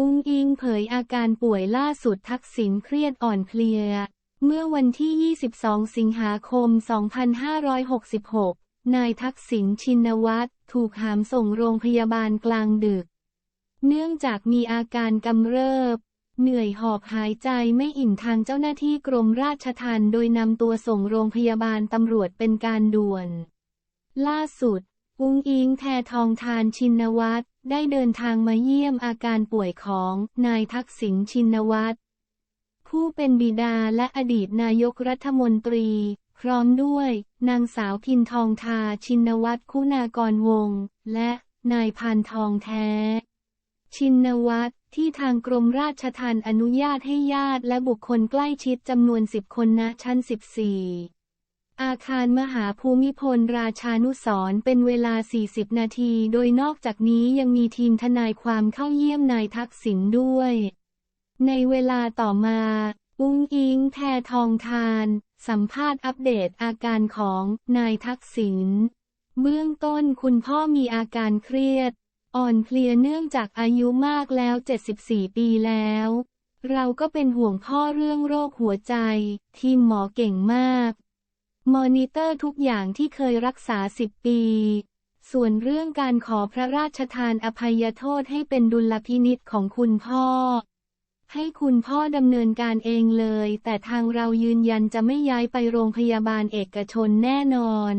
อุ้งอิงเผยอาการป่วยล่าสุดทักษิณเครียดอ่อนเพลีย เมื่อวันที่ 22 สิงหาคม 2566 นายทักษิณชินวัตรถูกหามส่งโรงพยาบาลกลางดึก เนื่องจากมีอาการกำเริบ เหนื่อยหอบหายใจไม่อิ่มทางเจ้าหน้าที่กรมราชทัณฑ์โดยนำตัวส่งโรงพยาบาลตำรวจเป็นการด่วน ล่าสุด อุ้งอิงแททองทานชินวัตร ได้เดินทางมาเยี่ยมอาการป่วยของนายทักษิณชินวัตรผู้เป็นบิดาและอดีตนายกรัฐมนตรี พร้อมด้วย นางสาวพินทองทาชินวัตรคุณากรวง และนายพานทองแท้ ชินวัตรที่ทางกรมราชทัณฑ์อนุญาตให้ญาติและบุคคลใกล้ชิดจำนวน 10 คนณชั้น 14 อาคารมหาภูมิพลราชานุสรณ์เป็นเวลา 40 นาที โดยนอกจากนี้ยังมีทีมทนายความเข้าเยี่ยมนายทักษิณด้วย ในเวลาต่อมา อุ้งอิงแททองทาน สัมภาษณ์อัปเดตอาการของนายทักษิณ เบื้องต้นคุณพ่อมีอาการเครียด อ่อนเพลียเนื่องจากอายุมากแล้ว 74 ปีแล้ว เราก็เป็นห่วงพ่อเรื่องโรคหัวใจ ทีมหมอเก่งมาก มอนิเตอร์ทุกอย่างที่เคยรักษา 10 ปี ส่วนเรื่องการขอพระราชทานอภัยโทษให้เป็นดุลพินิษของคุณพ่อ ให้คุณพ่อดำเนินการเองเลย แต่ทางเรายืนยันจะไม่ย้ายไปโรงพยาบาลเอกชนแน่นอน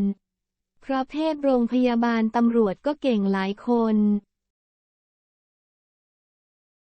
เพราะเพศโรงพยาบาลตำรวจก็เก่งหลายคน